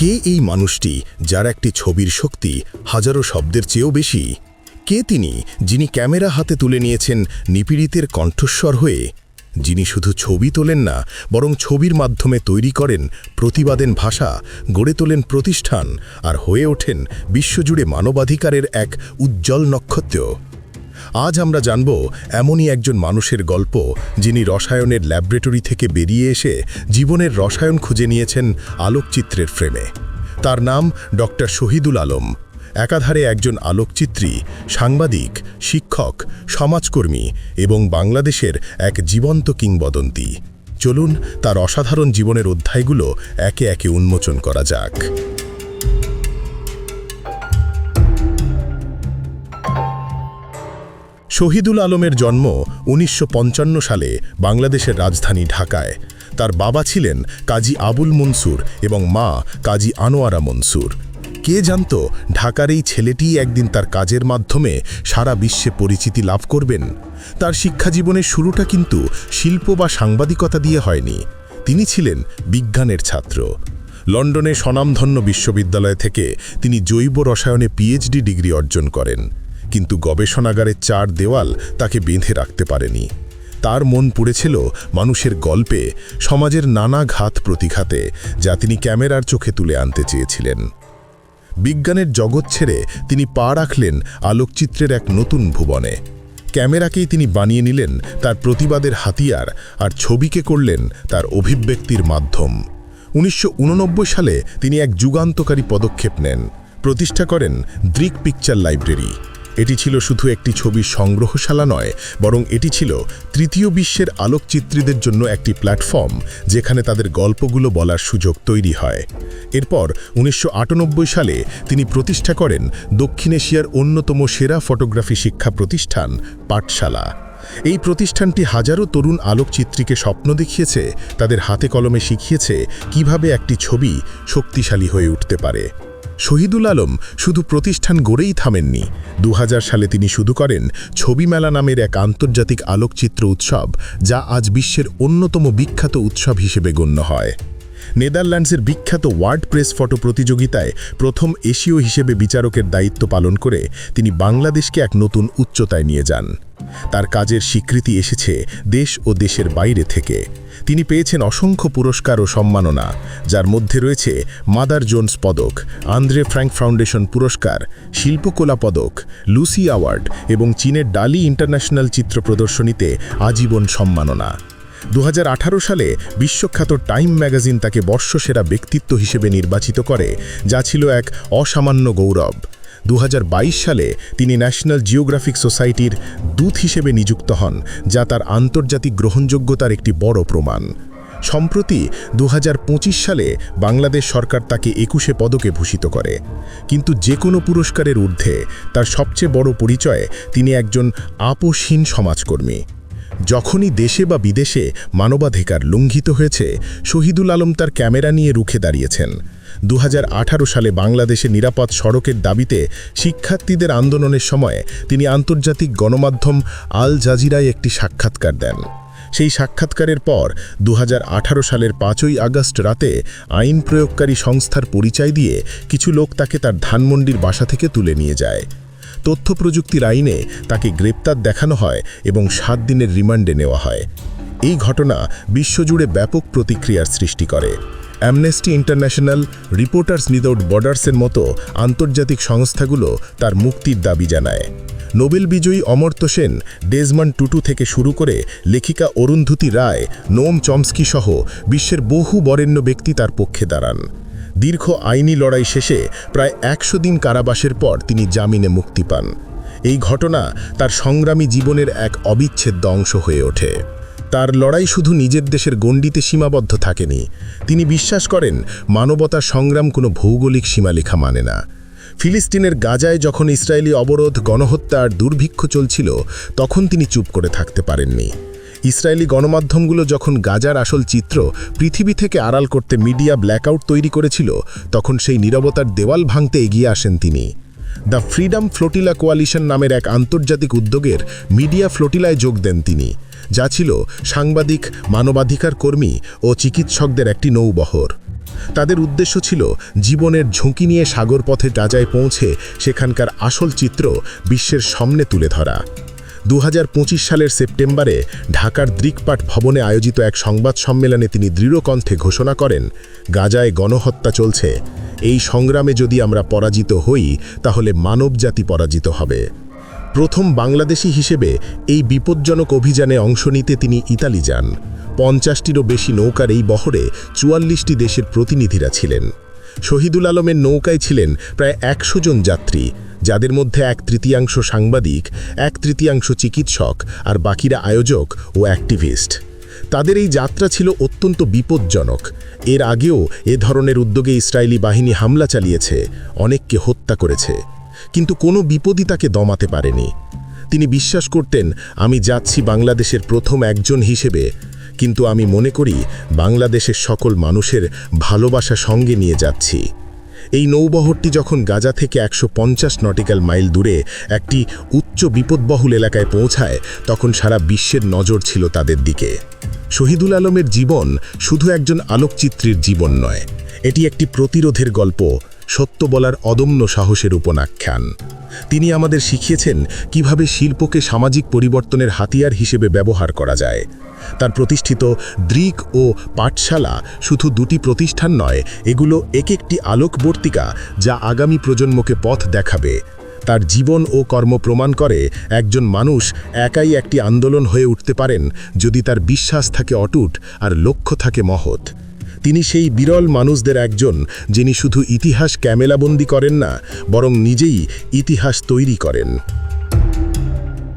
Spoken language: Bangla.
কে এই মানুষটি যার একটি ছবির শক্তি হাজারো শব্দের চেয়েও বেশি? কে তিনি যিনি ক্যামেরা হাতে তুলে নিয়েছেন নিপীড়িতের কণ্ঠস্বর হয়ে? যিনি শুধু ছবি তোলেন না, বরং ছবির মাধ্যমে তৈরি করেন প্রতিবাদেন ভাষা, গড়ে তোলেন প্রতিষ্ঠান, আর হয়ে ওঠেন বিশ্বজুড়ে মানবাধিকারের এক উজ্জ্বল নক্ষত্র। আজ আমরা জানব এমনই একজন মানুষের গল্প যিনি রসায়নের ল্যাবরেটরি থেকে বেরিয়ে এসে জীবনের রসায়ন খুঁজে নিয়েছেন আলোকচিত্রের ফ্রেমে। তার নাম ডক্টর শহীদুল আলম। একাধারে একজন আলোকচিত্রী, সাংবাদিক, শিক্ষক, সমাজকর্মী এবং বাংলাদেশের এক জীবন্ত কিংবদন্তি। চলুন তার অসাধারণ জীবনের অধ্যায়গুলো একে একে উন্মোচন করা যাক। শহীদুল আলমের জন্ম উনিশশো পঞ্চান্ন সালে বাংলাদেশের রাজধানী ঢাকায়। তার বাবা ছিলেন কাজী আবুল মনসুর এবং মা কাজী আনোয়ারা মনসুর। কে জানত ঢাকার এই ছেলেটিই একদিন তার কাজের মাধ্যমে সারা বিশ্বে পরিচিতি লাভ করবেন? তার শিক্ষাজীবনের শুরুটা কিন্তু শিল্প বা সাংবাদিকতা দিয়ে হয়নি। তিনি ছিলেন বিজ্ঞানের ছাত্র। লন্ডনে স্বনামধন্য বিশ্ববিদ্যালয় থেকে তিনি জৈব রসায়নে পিএইচডি ডিগ্রি অর্জন করেন। কিন্তু গবেষণাগারের চার দেওয়াল তাকে বেঁধে রাখতে পারেনি। তার মন পড়েছিল মানুষের গল্পে, সমাজের নানা ঘাত প্রতিঘাতে, যা তিনি ক্যামেরার চোখে তুলে আনতে চেয়েছিলেন। বিজ্ঞানের জগৎ ছেড়ে তিনি পা রাখলেন আলোকচিত্রের এক নতুন ভুবনে। ক্যামেরাকেই তিনি বানিয়ে নিলেন তার প্রতিবাদের হাতিয়ার আর ছবিকে করলেন তার অভিব্যক্তির মাধ্যম। উনিশশো উননব্বই সালে তিনি এক যুগান্তকারী পদক্ষেপ নেন। প্রতিষ্ঠা করেন দ্রিক পিকচার লাইব্রেরি। এটি ছিল শুধু একটি ছবির সংগ্রহশালা নয়, বরং এটি ছিল তৃতীয় বিশ্বের আলোকচিত্রীদের জন্য একটি প্ল্যাটফর্ম যেখানে তাদের গল্পগুলো বলার সুযোগ তৈরি হয়। এরপর উনিশশো আটানব্বই সালে তিনি প্রতিষ্ঠা করেন দক্ষিণ এশিয়ার অন্যতম সেরা ফটোগ্রাফি শিক্ষা প্রতিষ্ঠান পাঠশালা। এই প্রতিষ্ঠানটি হাজারো তরুণ আলোকচিত্রীকে স্বপ্ন দেখিয়েছে, তাদের হাতে কলমে শিখিয়েছে কীভাবে একটি ছবি শক্তিশালী হয়ে উঠতে পারে। শহীদুল আলম শুধু প্রতিষ্ঠান গড়েই থামেননি। দু হাজার সালে তিনি শুরু করেন ছবি মেলা নামের এক আন্তর্জাতিক আলোকচিত্র উৎসব, যা আজ বিশ্বের অন্যতম বিখ্যাত উৎসব হিসেবে গণ্য হয়। নেদারল্যান্ডসের বিখ্যাত ওয়ার্ড প্রেস ফটো প্রতিযোগিতায় প্রথম এশীয় হিসেবে বিচারকের দায়িত্ব পালন করে তিনি বাংলাদেশকে এক নতুন উচ্চতায় নিয়ে যান। তার কাজের স্বীকৃতি এসেছে দেশ ও দেশের বাইরে থেকে। তিনি পেয়েছেন অসংখ্য পুরস্কার ও সম্মাননা, যার মধ্যে রয়েছে মাদার জোন্স পদক, আন্দ্রে ফ্র্যাঙ্ক ফাউন্ডেশন পুরস্কার, শিল্পকলা পদক, লুসি অ্যাওয়ার্ড এবং চীনের ডালি ইন্টারন্যাশনাল চিত্র প্রদর্শনীতে আজীবন সম্মাননা। দু হাজার আঠারো সালে বিশ্বখ্যাত টাইম ম্যাগাজিন তাকে বর্ষসেরা ব্যক্তিত্ব হিসেবে নির্বাচিত করে, যা ছিল এক অসামান্য গৌরব। দু হাজার বাইশ সালে তিনি ন্যাশনাল জিওগ্রাফিক সোসাইটির দূত হিসেবে নিযুক্ত হন, যা তার আন্তর্জাতিক গ্রহণযোগ্যতার একটি বড় প্রমাণ। সম্প্রতি দু হাজার পঁচিশ সালে বাংলাদেশ সরকার তাকে একুশে পদকে ভূষিত করে। কিন্তু যে কোনো পুরস্কারের ঊর্ধ্বে তার সবচেয়ে বড় পরিচয় তিনি একজন আপোষহীন সমাজকর্মী। যখনই দেশে বা বিদেশে মানবাধিকার লঙ্ঘিত হয়েছে, শহীদুল আলম তার ক্যামেরা নিয়ে রুখে দাঁড়িয়েছেন। দু হাজার আঠারো সালে বাংলাদেশে নিরাপদ সড়কের দাবিতে শিক্ষার্থীদের আন্দোলনের সময় তিনি আন্তর্জাতিক গণমাধ্যম আল জাজিরায় একটি সাক্ষাৎকার দেন। সেই সাক্ষাৎকারের পর দুহাজার আঠারো সালের পাঁচই আগস্ট রাতে আইন প্রয়োগকারী সংস্থার পরিচয় দিয়ে কিছু লোক তাকে তার ধানমন্ডির বাসা থেকে তুলে নিয়ে যায়। তথ্য প্রযুক্তির আইনে তাকে গ্রেপ্তার দেখানো হয় এবং সাত দিনের রিমান্ডে নেওয়া হয়। এই ঘটনা বিশ্বজুড়ে ব্যাপক প্রতিক্রিয়ার সৃষ্টি করে। অ্যামনেস্টি ইন্টারন্যাশনাল রিপোর্টার্স উইদাউট বর্ডার্সের মতো আন্তর্জাতিক সংস্থাগুলো তার মুক্তির দাবি জানায়। নোবেল বিজয়ী অমর্ত্য সেন ডেজমন টুটু থেকে শুরু করে লেখিকা অরুন্ধতী রায়, নোম চমস্কি সহ বিশ্বের বহু বরেণ্য ব্যক্তি তার পক্ষে দাঁড়ান। দীর্ঘ আইনি লড়াই শেষে প্রায় একশো দিন কারাবাসের পর তিনি জামিনে মুক্তি পান। এই ঘটনা তার সংগ্রামী জীবনের এক অবিচ্ছেদ্য অংশ হয়ে ওঠে। তার লড়াই শুধু নিজের দেশের গণ্ডিতে সীমাবদ্ধ থাকেনি। তিনি বিশ্বাস করেন মানবতার সংগ্রাম কোনো ভৌগোলিক সীমালেখা মানে না। ফিলিস্তিনের গাজায় যখন ইসরায়েলি অবরোধ, গণহত্যা আর দুর্ভিক্ষ চলছিল, তখন তিনি চুপ করে থাকতে পারেননি। ইসরায়েলি গণমাধ্যমগুলো যখন গাজার আসল চিত্র, পৃথিবী থেকে আড়াল করতে মিডিয়া ব্ল্যাকআউট তৈরি করেছিল, তখন সেই নীরবতার দেওয়াল ভাঙতে এগিয়ে আসেন তিনি। দ্য ফ্রিডম ফ্লোটিলা কোয়ালিশন নামের এক আন্তর্জাতিক উদ্যোগের মিডিয়া ফ্লোটিলায় যোগ দেন তিনি, যা ছিল সাংবাদিক, মানবাধিকার কর্মী ও চিকিৎসকদের একটি নৌবহর। তাদের উদ্দেশ্য ছিল জীবনের ঝুঁকি নিয়ে সাগর পথে গাজায় পৌঁছে সেখানকার আসল চিত্র বিশ্বের সামনে তুলে ধরা। দু হাজার পঁচিশ সালের সেপ্টেম্বরে ঢাকার দৃকপাট ভবনে আয়োজিত এক সংবাদ সম্মেলনে তিনি দৃঢ়কণ্ঠে ঘোষণা করেন, গাজায় গণহত্যা চলছে। এই সংগ্রামে যদি আমরা পরাজিত হই, তাহলে মানবজাতি পরাজিত হবে। প্রথম বাংলাদেশি হিসেবে এই বিপজ্জনক অভিযানে অংশ নিতে তিনি ইতালি যান। পঞ্চাশটিরও বেশি নৌকার এই বহরে চুয়াল্লিশটি দেশের প্রতিনিধিরা ছিলেন। শহীদুল আলমের নৌকায় ছিলেন প্রায় একশো জন যাত্রী, যাদের মধ্যে এক তৃতীয়াংশ সাংবাদিক, এক তৃতীয়াংশ চিকিৎসক আর বাকিরা আয়োজক ও অ্যাক্টিভিস্ট। তাদের এই যাত্রা ছিল অত্যন্ত বিপজ্জনক। এর আগেও এ ধরনের উদ্যোগে ইসরায়েলি বাহিনী হামলা চালিয়েছে, অনেককে হত্যা করেছে। কিন্তু কোনো বিপদই তাকে দমাতে পারেনি। তিনি বিশ্বাস করতেন, আমি যাচ্ছি বাংলাদেশের প্রথম একজন হিসেবে, কিন্তু আমি মনে করি বাংলাদেশের সকল মানুষের ভালোবাসা সঙ্গে নিয়ে যাচ্ছি। এই নৌবহরটি যখন গাজা থেকে একশো পঞ্চাশ নটিক্যাল মাইল দূরে একটি উচ্চ বিপদবহুল এলাকায় পৌঁছায়, তখন সারা বিশ্বের নজর ছিল তাদের দিকে। শহীদুল আলমের জীবন শুধু একজন আলোকচিত্রীর জীবন নয়, এটি একটি প্রতিরোধের গল্প, সত্য বলার অদম্য সাহসের উপনাখ্যান। তিনি আমাদের শিখিয়েছেন কীভাবে শিল্পকে সামাজিক পরিবর্তনের হাতিয়ার হিসেবে ব্যবহার করা যায়। তার প্রতিষ্ঠিত দ্রিক ও পাঠশালা শুধু দুটি প্রতিষ্ঠান নয়, এগুলো এক একটি আলোকবর্তিকা যা আগামী প্রজন্মকে পথ দেখাবে। তার জীবন ও কর্ম প্রমাণ করে একজন মানুষ একাই একটি আন্দোলন হয়ে উঠতে পারেন যদি তার বিশ্বাস থাকে অটুট আর লক্ষ্য থাকে মহৎ। তিনি সেই বিরল মানুষদের একজন যিনি শুধু ইতিহাস ক্যামেলাবন্দি করেন না, বরং নিজেই ইতিহাস তৈরি করেন।